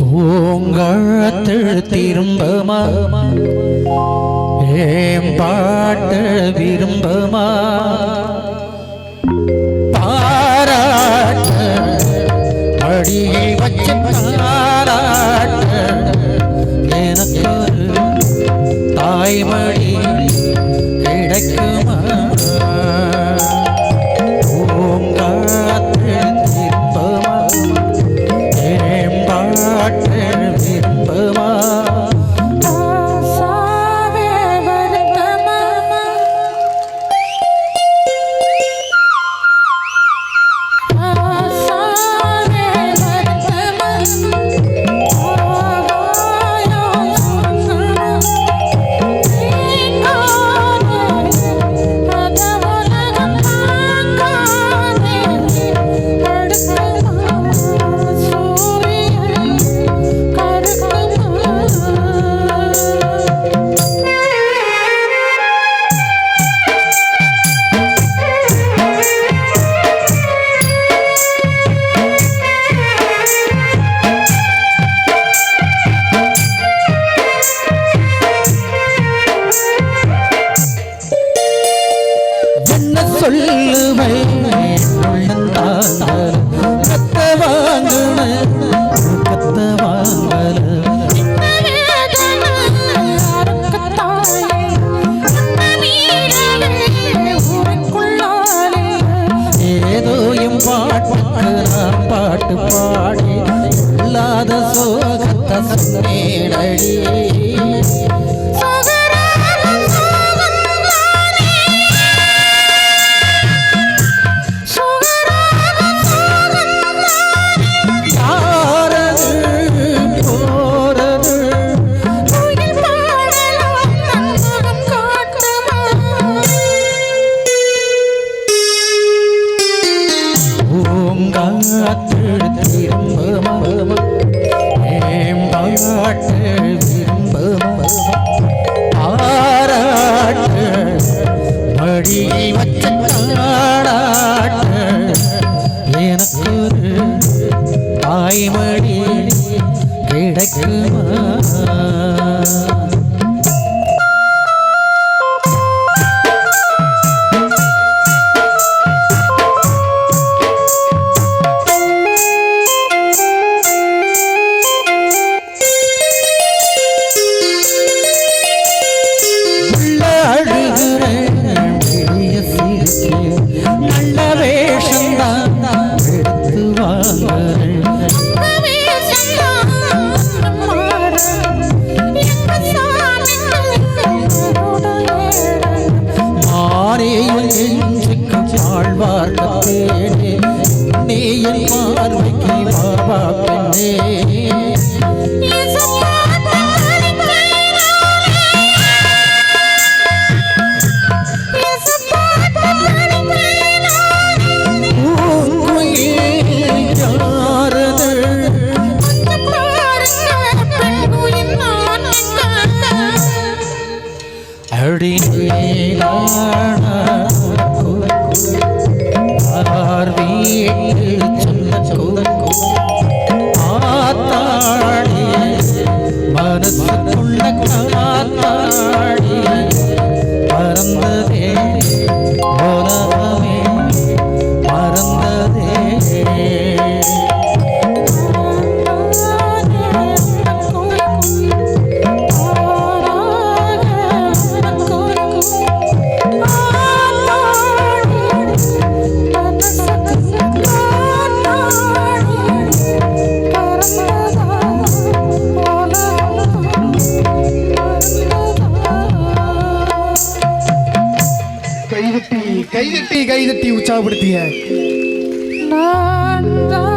பூங்கழத்தில் திரும்பமா? ஏம்பாட்டு விரும்பமா? பாராட்ட அடியை வச்சு பாராட்ட எனக்கு தாய்மொழி கிடைக்குமா? ஏம்பாட்டு பாட்டு பாடி இல்லாத சோகத்தை சொன்னேடடி ஏம்பாட்டு விரும்பமா ஆராட்டு மடியை வச்ச தாடாட்டு எனக்கு ஒரு தாய்மடி கிடைக்குமா தேனே நீ என் பார்வைக்கு பாபா பெண்ணே யாரது 你。கைதட்டி கைதட்டி உற்சாகப்படுத்திய நான் தான்